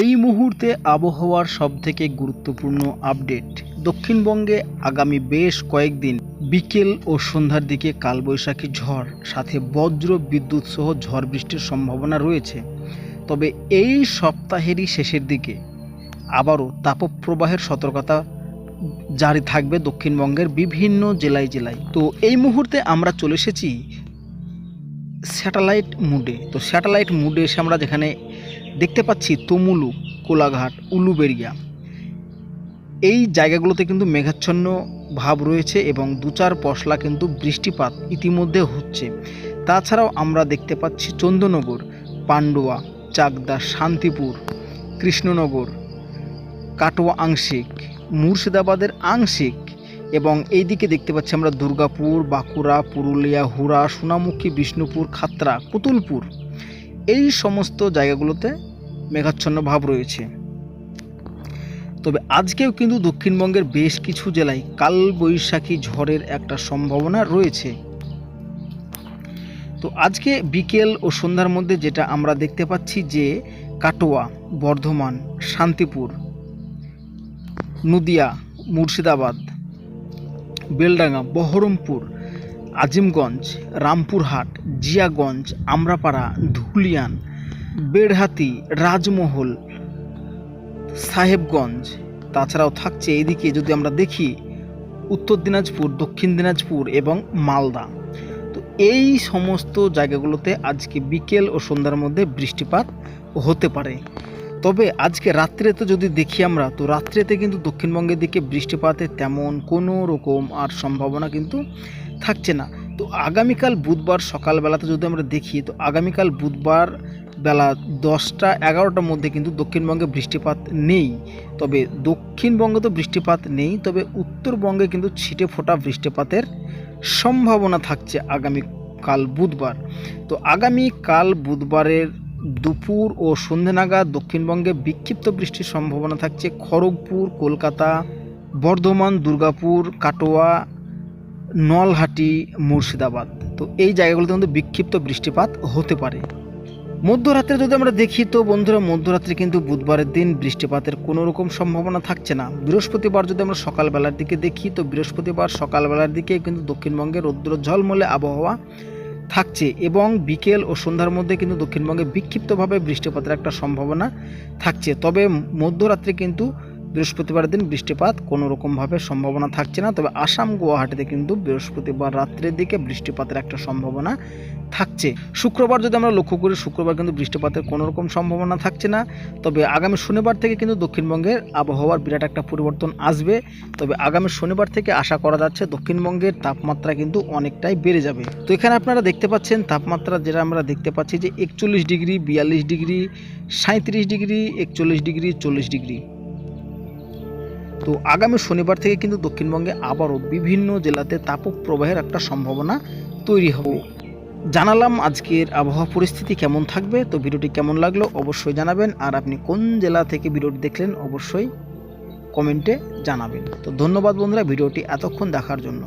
এই মুহূর্তে আবহাওয়ার সবথেকে গুরুত্বপূর্ণ আপডেট। দক্ষিণবঙ্গে আগামী বেশ কয়েকদিন বিকেল ও সন্ধ্যার দিকে কালবৈশাখী ঝড়, সাথে বজ্র বিদ্যুৎ সহ ঝড় বৃষ্টির সম্ভাবনা রয়েছে। তবে এই সপ্তাহেরই শেষের দিকে আবারও তাপপ্রবাহের সতর্কতা জারি থাকবে দক্ষিণবঙ্গের বিভিন্ন জেলায় জেলায়। তো এই মুহূর্তে আমরা চলে এসেছি স্যাটেলাইট মুডে। তো স্যাটেলাইট মুডে এসে আমরা যেখানে দেখতে পাচ্ছি তমুলু, কোলাঘাট, উলুবেড়িয়া। এই জায়গাগুলোতে কিন্তু মেঘাচ্ছন্ন ভাব রয়েছে এবং দু চার পশলা কিন্তু বৃষ্টিপাত ইতিমধ্যে হচ্ছে। তাছাড়াও আমরা দেখতে পাচ্ছি চন্দননগর, পান্ডুয়া, চাকদা, শান্তিপুর, কৃষ্ণনগর, কাটোয়া আংশিক, মুর্শিদাবাদের আংশিক এবং এইদিকে দেখতে পাচ্ছি আমরা দুর্গাপুর, বাঁকুড়া, পুরুলিয়া, হুড়া, সোনামুখী, বিষ্ণুপুর, খাতড়া পুতুলপুর এই সমস্ত জায়গাগুলোতে মেঘাচ্ছন্ন ভাব রয়েছে। তবে আজকেও কিন্তু দক্ষিণবঙ্গের বেশ কিছু জেলায় কালবৈশাখী ঝড়ের একটা সম্ভাবনা রয়েছে। তো আজকে বিকেল ও সন্ধ্যার মধ্যে যেটা আমরা দেখতে পাচ্ছি যে কাটোয়া, বর্ধমান, শান্তিপুর, নদিয়া, মুর্শিদাবাদ, বেলডাঙ্গা, বহরমপুর, আজিমগঞ্জ, রামপুরহাট, জিয়াগঞ্জ, আমরাপাড়া, ধুলিয়ান বেড়হাতি রাজমহল, সাহেবগঞ্জ। তাছাড়াও থাকছে এদিকে যদি আমরা দেখি উত্তর দিনাজপুর, দক্ষিণ দিনাজপুর এবং মালদা। তো এই সমস্ত জায়গাগুলোতে আজকে বিকেল ও সন্ধ্যার মধ্যে বৃষ্টিপাত হতে পারে। তবে আজকে রাত্রেতে যদি দেখি আমরা, তো রাত্রেতে কিন্তু দক্ষিণবঙ্গের দিকে বৃষ্টিপাতের তেমন কোনো রকম আর সম্ভাবনা কিন্তু থাকছে না। তো আগামীকাল বুধবার সকালবেলাতে যদি আমরা দেখি, তো আগামীকাল বুধবার বেলা দশটা, এগারোটার মধ্যে কিন্তু দক্ষিণবঙ্গে বৃষ্টিপাত নেই। তবে দক্ষিণবঙ্গে তো বৃষ্টিপাত নেই, তবে উত্তরবঙ্গে কিন্তু ছিটে ফোটা বৃষ্টিপাতের সম্ভাবনা থাকছে আগামীকাল বুধবার। তো আগামীকাল বুধবারের দুপুর ও সন্ধে নাগাদ দক্ষিণবঙ্গে বিক্ষিপ্ত বৃষ্টির সম্ভাবনা থাকছে। খড়গপুর, কলকাতা, বর্ধমান, দুর্গাপুর, কাটোয়া, নলহাটি, মুর্শিদাবাদ। তো এই জায়গাগুলোতে কিন্তু বিক্ষিপ্ত বৃষ্টিপাত হতে পারে। মধ্যরাত্রে যদি আমরা দেখি, তো বন্ধুরা, মধ্যরাত্রে কিন্তু বুধবারের দিন বৃষ্টিপাতের কোনো রকম সম্ভাবনা থাকছে না। বৃহস্পতিবার যদি আমরা সকালবেলার দিকে দেখি, তো বৃহস্পতিবার সকালবেলার দিকে কিন্তু দক্ষিণবঙ্গে রৌদ্র ঝলমলে আবহাওয়া থাকছে এবং বিকেল ও সন্ধ্যার মধ্যে কিন্তু দক্ষিণবঙ্গে বিক্ষিপ্তভাবে বৃষ্টিপাতের একটা সম্ভাবনা থাকছে। তবে মধ্যরাত্রে কিন্তু বৃহস্পতিবার দিন বৃষ্টিপাত কোনো রকমভাবে সম্ভাবনা থাকছে না, তবে আসাম গুয়াহাটিতে কিন্তু বৃহস্পতিবার রাত্রের দিকে বৃষ্টিপাতের একটা সম্ভাবনা থাকছে। শুক্রবার যদি আমরা লক্ষ্য করি, শুক্রবার কিন্তু বৃষ্টিপাতের কোনো রকম সম্ভাবনা থাকছে না, তবে আগামী শনিবার থেকে কিন্তু দক্ষিণবঙ্গের আবহাওয়ার বিরাট একটা পরিবর্তন আসবে। তবে আগামী শনিবার থেকে আশা করা যাচ্ছে দক্ষিণবঙ্গের তাপমাত্রা কিন্তু অনেকটাই বেড়ে যাবে। তো এখানে আপনারা দেখতে পাচ্ছেন তাপমাত্রা যেটা আমরা দেখতে পাচ্ছি যে একচল্লিশ ডিগ্রি, বিয়াল্লিশ ডিগ্রি সাঁত্রিশ ডিগ্রি, একচল্লিশ ডিগ্রি, চল্লিশ ডিগ্রি। তো আগামী শনিবার থেকে কিন্তু দক্ষিণবঙ্গে আবারও বিভিন্ন জেলাতে তাপপ্রবাহের একটা সম্ভাবনা তৈরি হবে। জানালাম আজকের আবহাওয়া পরিস্থিতি কেমন থাকবে, তো ভিডিওটি কেমন লাগল অবশ্যই জানাবেন, আর আপনি কোন জেলা থেকে ভিডিওটি দেখলেন অবশ্যই কমেন্টে জানাবেন। তো ধন্যবাদ বন্ধুরা, ভিডিওটি এতক্ষণ দেখার জন্য।